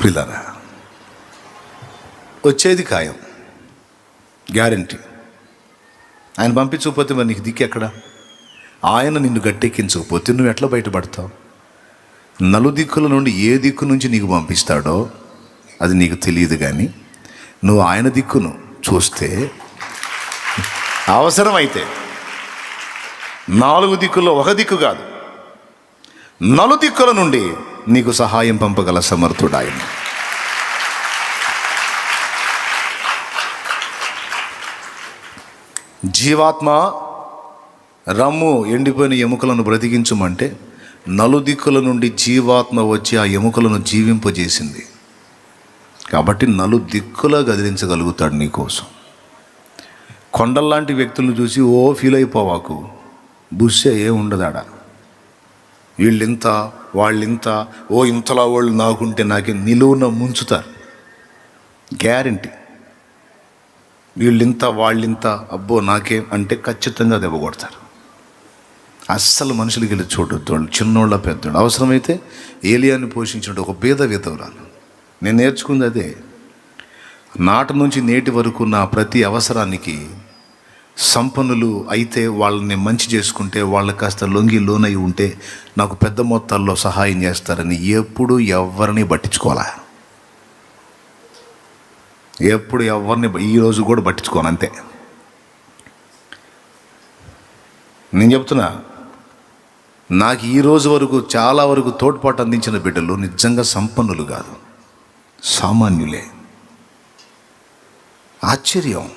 ప్రిలరా వచ్చేది ఖాయం. గ్యారంటీ. ఆయన పంపించకపోతే మరి నీకు దిక్కు ఎక్కడ? ఆయన నిన్ను గట్టెక్కించకపోతే నువ్వు ఎట్లా బయటపడతావు? నలుదిక్కుల నుండి ఏ దిక్కు నుంచి నీకు పంపిస్తాడో అది నీకు తెలియదు కానీ నువ్వు ఆయన దిక్కును చూస్తే అవసరమైతే నాలుగు దిక్కుల్లో ఒక దిక్కు కాదు. నలు దిక్కుల నుండి నీకు సహాయం పంపగల సమర్థుడు ఆయన జీవాత్మ రమ్ము ఎండిపోయిన ఎముకలను బ్రతికించమంటే నలుదిక్కుల నుండి జీవాత్మ వచ్చి ఆ ఎముకలను జీవింపజేసింది. కాబట్టి నలు దిక్కులా గదిలించగలుగుతాడు నీకోసం. కొండల్లాంటి వ్యక్తులను చూసి ఓ ఫీల్ అయిపోవాకు బుస్సే ఏ వీళ్ళింత వాళ్ళింత ఓ ఇంతలా వాళ్ళు నాకుంటే నాకే నిలువున ముంచుతారు. గ్యారంటీ. వీళ్ళింత వాళ్ళింత అబ్బో నాకేం అంటే ఖచ్చితంగా దెబ్బకొడతారు అస్సలు మనుషులకి వెళ్ళి చూడొద్దు వాళ్ళు చిన్నోళ్ళ పెద్దోళ్ళు. అవసరమైతే ఏలియాన్ని పోషించిన ఒక భేద విధవరాలు నేను నేర్చుకుంది అదే. నాటి నుంచి నేటి వరకు నా ప్రతి అవసరానికి సంపన్నులు అయితే వాళ్ళని మంచి చేసుకుంటే వాళ్ళు కాస్త లొంగి లోనై ఉంటే నాకు పెద్ద మొత్తాల్లో సహాయం చేస్తారని ఎప్పుడు ఎవరిని పట్టించుకోవాలా? ఎప్పుడు ఎవరిని ఈరోజు కూడా పట్టించుకోను అంతే. నేను చెప్తున్నా నాకు ఈ రోజు వరకు చాలా వరకు తోడ్పాటు అందించిన బిడ్డలు నిజంగా సంపన్నులు కాదు. సామాన్యులే. ఆశ్చర్యం.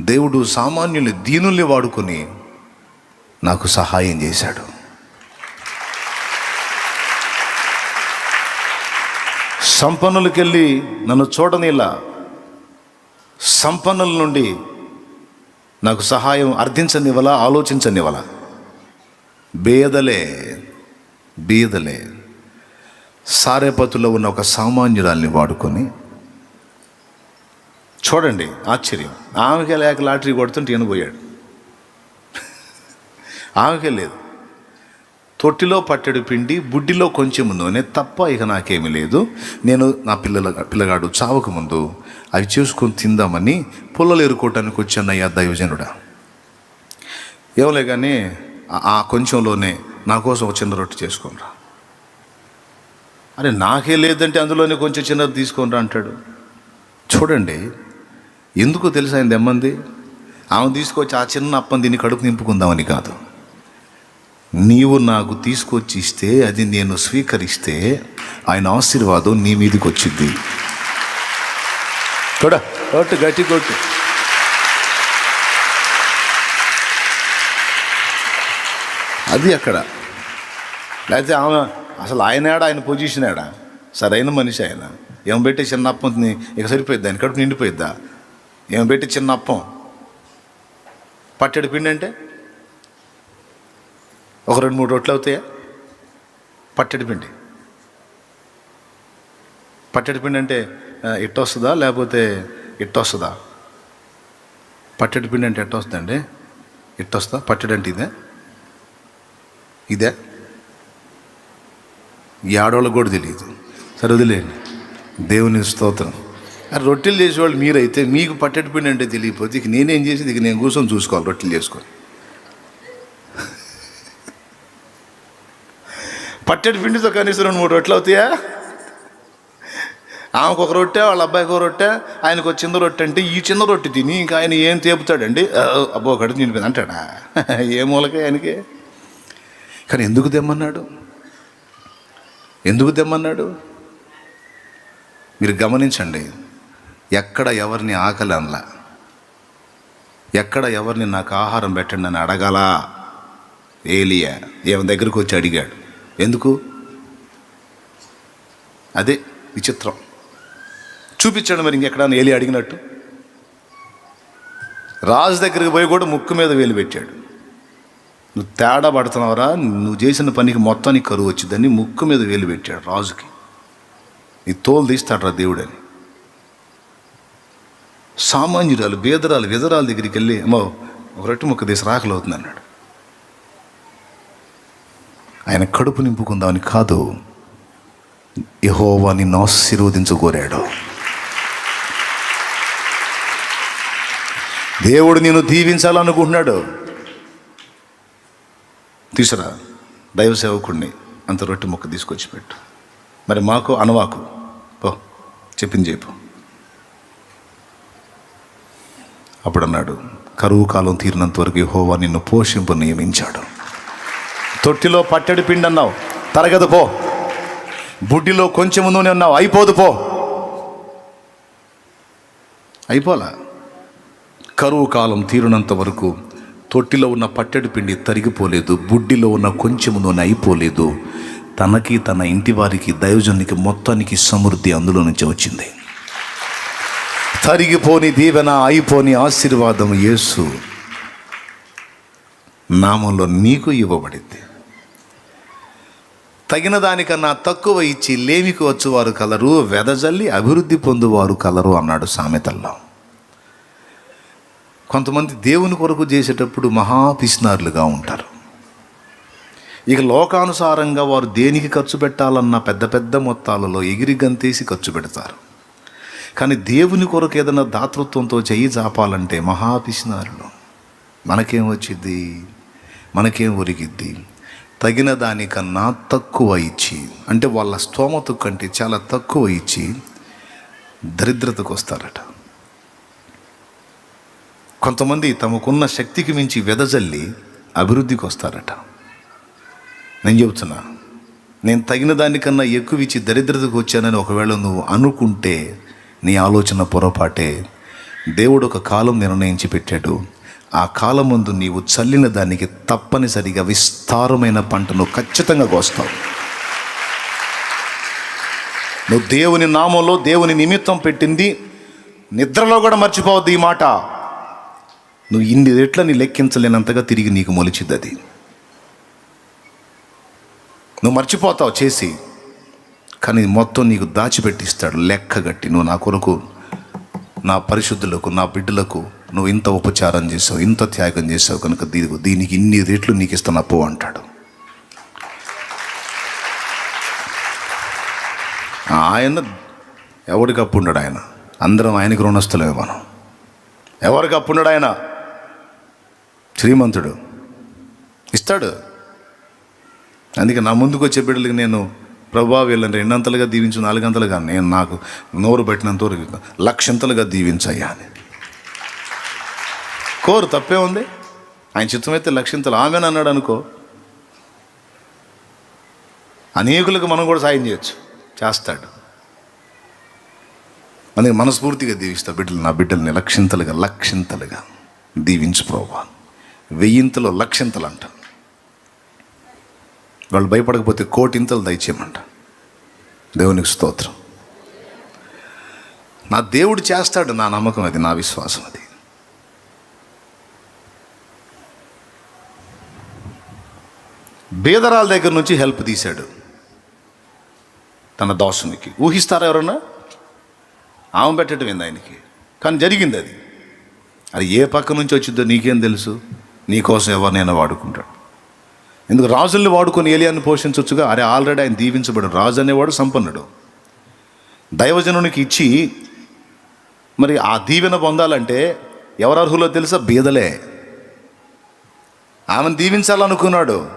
దేవుడు సామాన్యుల్ని దీనుల్ని వాడుకొని నాకు సహాయం చేశాడు. సంపన్నులకెళ్ళి నన్ను చూడనిలా సంపన్నుల నుండి నాకు సహాయం అర్థించనివ్వలా ఆలోచించనివ్వలా? బేదలే బీదలే. సారేపతులో ఉన్న ఒక సామాన్యురాల్ని వాడుకొని చూడండి ఆశ్చర్యం. ఆమెకే లేక లాటరీ కొడుతుంటే ఈయన పోయాడు. ఆమెకే లేదు. తొట్టిలో పట్టెడు పిండి బుడ్డిలో కొంచెం నూనె తప్ప ఇక నాకేమీ లేదు. నేను నా పిల్లల పిల్లగాడు చావకముందు అవి చేసుకొని తిందామని పుల్లలు ఎరుకోవటానికి వచ్చానయ్యా దైవజనుడా. ఏమలే కానీ ఆ- ఆ కొంచెంలోనే నా కోసం ఒక చిన్న రొట్టె చేసుకోనరా అరే నాకే లేదంటే అందులోనే కొంచెం చిన్నది తీసుకోనరా అంటాడు. చూడండి ఎందుకో తెలుసా ఆయన దెమ్మంది? ఆమె తీసుకొచ్చి ఆ చిన్న అప్పని దీన్ని కడుపు నింపుకుందామని కాదు. నీవు నాకు తీసుకొచ్చి ఇస్తే అది నేను స్వీకరిస్తే ఆయన ఆశీర్వాదం నీ మీదకి వచ్చింది చూడా కొట్టు గట్టి కొట్టు అది అక్కడ. లేకపోతే ఆమె అసలు ఆయన ఏడా ఆయన పొజిషన్ ఆడా సరైన మనిషి ఆయన. ఏం పెట్టే చిన్న అప్పని ఇక సరిపోయిద్దా? ఆయన కడుపు నిండిపోయిద్దా? ఏమి పెట్టి చిన్న అప్పం. పట్టెడు పిండి అంటే? ఒక రెండు మూడు రొట్లు అవుతాయా? పట్టెడు పిండి. పట్టెడు పిండి అంటే ఇట్ట వస్తుందా? లేకపోతే ఇట్ట వస్తుందా? పట్టెడు పిండి అంటే ఎట్ట వస్తుందండి? ఇట్ట వస్తుందా? పట్టెడు అంటే ఇదే? ఇదే? ఈ ఆడవాళ్ళకు కూడా తెలియదు. సరే వదిలేండి దేవుని స్తోత్రం. రొట్టెలు చేసేవాళ్ళు మీరైతే మీకు పట్టెడు అంటే తెలియకపోతే ఇక నేనేం చేసేది? ఇక నేను కూర్చొని చూసుకోవాలి రొట్టెలు చేసుకొని. పట్టెడు పిండితో కనీసం రెండు మూడు రొట్టెలు అవుతాయా? ఆమెకు ఒక రొట్టె వాళ్ళ అబ్బాయికి ఒక రొట్టె ఆయనకు ఒక చిన్న రొట్టె అంటే ఈ చిన్న రొట్టె తిని ఇంకా ఆయన ఏం తేపుతాడండి? అబ్బో కడుపు నిండిపోయింది అంటాడా? ఏ మూలకే ఆయనకి? కానీ ఎందుకు తెమ్మన్నాడు? ఎందుకు తెమ్మన్నాడు? మీరు గమనించండి. ఎక్కడ ఎవరిని ఆకలి అనలా ఎక్కడ ఎవరిని నాకు ఆహారం పెట్టండి అని అడగాలా? ఏలియా ఏమి దగ్గరకు వచ్చి అడిగాడు. ఎందుకు? అదే విచిత్రం. చూపించాడు మరి ఇంకెక్కడ ఏలి అడిగినట్టు. రాజు దగ్గరికి పోయి కూడా ముక్కు మీద వేలు పెట్టాడు. నువ్వు తేడా పడుతున్నావురా నువ్వు చేసిన పనికి మొత్తానికి కరువు వచ్చిందని ముక్కు మీద వేలు పెట్టాడు రాజుకి. నీ తోలు తీస్తాడ్రా దేవుడని. సామాన్యురాలు బేదరాలు విధరాల దగ్గరికి వెళ్ళి అమ్మో ఒక రొట్టె ముక్క తీసి రాకలు అవుతుంది అన్నాడు. ఆయన కడుపు నింపుకుందామని కాదు యహోవా నిన్ను ఆశీర్వదించగోరాడు దేవుడు నేను దీవించాలనుకుంటున్నాడు. తీసురా దైవ సేవకుడిని అంత రొట్టె ముక్క తీసుకొచ్చి పెట్టు. మరి మాకు అనవాకు పో చెప్పింది చెప్పు. అప్పుడు అన్నాడు కరువు కాలం తీరినంత వరకు హోవా నిన్ను పోషింపు నియమించాడు. తొట్టిలో పట్టెడు పిండి అన్నావు తరగదు పో. బుడ్డిలో కొంచెం నూనె అన్నావు అయిపోదు పో. అయిపోలా? కరువు కాలం తీరినంత వరకు తొట్టిలో ఉన్న పట్టెడు పిండి తరిగిపోలేదు బుడ్డిలో ఉన్న కొంచెం నూనె అయిపోలేదు. తనకి తన ఇంటి వారికి దైవజనికి మొత్తానికి సమృద్ధి అందులో నుంచి వచ్చింది. తరిగిపోని దీవెన అయిపోని ఆశీర్వాదం యేసు నామంలో నీకు ఇవ్వబడింది. తగిన దానికన్నా తక్కువ ఇచ్చి లేమికి వచ్చేవారు కలరు వెదజల్లి అభివృద్ధి పొందువారు కలరు అన్నాడు సామెతల్లో. కొంతమంది దేవుని కొరకు చేసేటప్పుడు మహాపిస్నారులుగా ఉంటారు. ఇక లోకానుసారంగా వారు దేనికి ఖర్చు పెట్టాలన్న పెద్ద పెద్ద మొత్తాలలో ఎగిరి గంతేసి ఖర్చు పెడతారు. కానీ దేవుని కొరకు ఏదైనా దాతృత్వంతో చెయ్యి చాపాలంటే మహాపిసినారులు మనకేం వచ్చింది మనకేం ఒరిగిద్ది? తగిన దానికన్నా తక్కువ ఇచ్చి అంటే వాళ్ళ స్తోమత కంటే చాలా తక్కువ ఇచ్చి దరిద్రతకు వస్తారట. కొంతమంది తమకున్న శక్తికి మించి వెదజల్లి అభివృద్ధికి వస్తారట. నేను చెబుతున్నా నేను తగిన దానికన్నా ఎక్కువ ఇచ్చి దరిద్రతకు వచ్చానని ఒకవేళ నువ్వు అనుకుంటే నీ ఆలోచన పొరపాటే. దేవుడు ఒక కాలం నిర్ణయించి పెట్టాడు. ఆ కాలం ముందు నీవు చల్లిన దానికి తప్పనిసరిగా విస్తారమైన పంటను ఖచ్చితంగా కోస్తావు. నువ్వు దేవుని నామంలో దేవుని నిమిత్తం పెట్టింది. నిద్రలో కూడా మర్చిపోవద్దు ఈ మాట. నువ్వు ఇన్ని రెట్లని లెక్కించలేనంతగా తిరిగి నీకు మొలిచిద్ది అది నువ్వు మర్చిపోతావు చేసి. కానీ మొత్తం నీకు దాచిపెట్టిస్తాడు లెక్క గట్టి నువ్వు నా కొరకు నా పరిశుద్ధులకు నా బిడ్డలకు నువ్వు ఇంత ఉపచారం చేసావు ఇంత త్యాగం చేసావు కనుక దీనికి దీనికి ఇన్ని రేట్లు నీకు ఇస్తాను పో అంటాడు. ఆయన ఎవరికి అప్పు ఉండడు ఆయన? అందరం ఆయనకి రుణస్తులమే మనం. ఎవరికి అప్పు ఉండడు ఆయన? శ్రీమంతుడు. ఇస్తాడు. అందుకే నా ముందుకు వచ్చే బిడ్డలకి నేను ప్రభా వీళ్ళని రెండంతలుగా దీవించు నాలుగంతలుగా నేను నాకు నోరు పెట్టినంత వరకు లక్షంతలుగా దీవించయ్యా అని. కోరు తప్పే ఉంది. ఆయన చిత్తమైతే లక్షంతలు. ఆమెను అన్నాడు అనుకో. అనేకులకు మనం కూడా సాయం చేయొచ్చు. చేస్తాడు. అందుకే మనస్ఫూర్తిగా దీవిస్తా బిడ్డలు నా బిడ్డల్ని లక్షింతలుగా లక్షింతలుగా దీవించు ప్రభా. వెయ్యింతలో లక్షింతలు అంటాను. వాళ్ళు భయపడకపోతే కోటింతలు దయచేయమంట. దేవునికి స్తోత్రం. నా దేవుడు చేస్తాడు నా నమ్మకం అది నా విశ్వాసం అది. బీదరాల దగ్గర నుంచి హెల్ప్ తీశాడు తన దోషునికి ఊహిస్తారా ఎవరన్నా? ఆమె పెట్టడం ఏంది ఆయనకి? కానీ జరిగింది అది. అది ఏ పక్క నుంచి వచ్చిందో నీకేం తెలుసు? నీకోసం ఎవరినైనా వాడుకుంటాడు. ఎందుకు రాజుల్ని వాడుకొని ఏలియాన్ని పోషించవచ్చుగా అరే ఆల్రెడీ ఆయన దీవించబడు. రాజు అనేవాడు సంపన్నుడు. దైవజనునికి ఇచ్చి మరి ఆ దీవెన పొందాలంటే ఎవరు అర్హులో తెలుసా? బీదలే. ఆమెను దీవించాలనుకున్నాడు.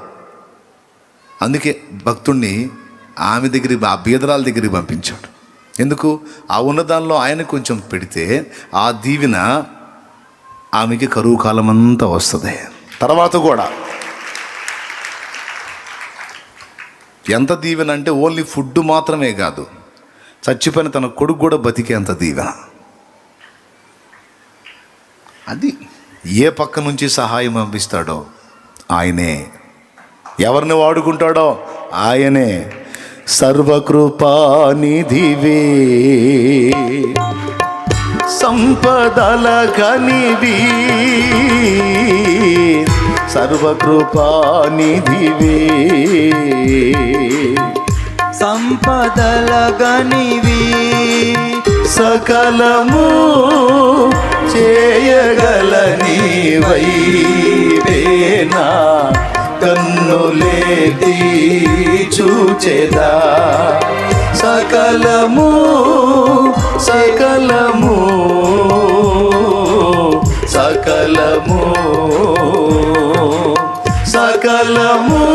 అందుకే భక్తుణ్ణి ఆమె దగ్గరికి ఆ బీదరాల దగ్గరికి పంపించాడు. ఎందుకు? ఆ ఉన్నదానిలో ఆయన కొంచెం పెడితే ఆ దీవెన ఆమెకి కరువు కాలం అంతా వస్తుంది. తర్వాత కూడా ఎంత దీవెన అంటే ఓన్లీ ఫుడ్ మాత్రమే కాదు. చచ్చిపోయిన తన కొడుకు కూడా బతికేంత దీవెన. అది ఏ పక్క నుంచి సహాయం పంపిస్తాడో ఆయనే. ఎవరిని వాడుకుంటాడో ఆయనే. సర్వకృపానిధివే. సంపదల కనివీ సర్వకృపానిధివే. సంపదల గనివి సకలము చేయగలని వైవేనా కన్నులేది చూచెదా. సకలము సకలము సకలము. సకలము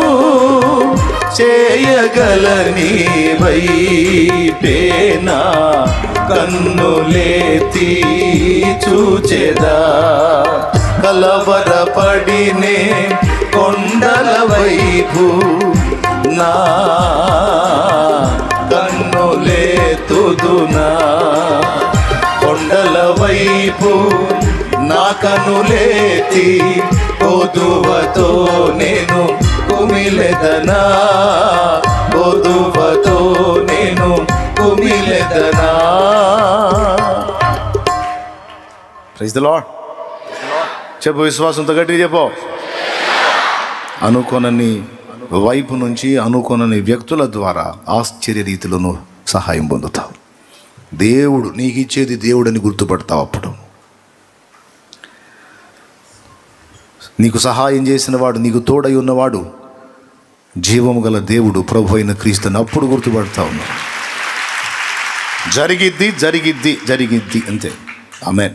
చేయగలని వైపేనా కన్నులేతి చూచెదా? కలవరపడినే కొండల వైపు నా కన్నులేతుదునా కొండల వైపు నా కనులేతి కొదువతో నేను కుమిలెదనా? కొదువతో నేను కుమిలెదనా? ప్రైజ్ ద లార్డ్ చెప్పు విశ్వాసంతో గట్టిగా చెప్పు. అనుకోనని వైపు నుంచి అనుకోనని వ్యక్తుల ద్వారా ఆశ్చర్య రీతిలోనూ సహాయం పొందుతావు. దేవుడు నీకు ఇచ్చేది దేవుడని గుర్తుపడతావు అప్పుడు. నీకు సహాయం చేసిన వాడు నీకు తోడై ఉన్నవాడు జీవము గల దేవుడు ప్రభు అయిన క్రీస్తుని అప్పుడు ఉన్నాడు. జరిగిద్ది జరిగిద్ది జరిగిద్ది అంతే. ఆమెన్.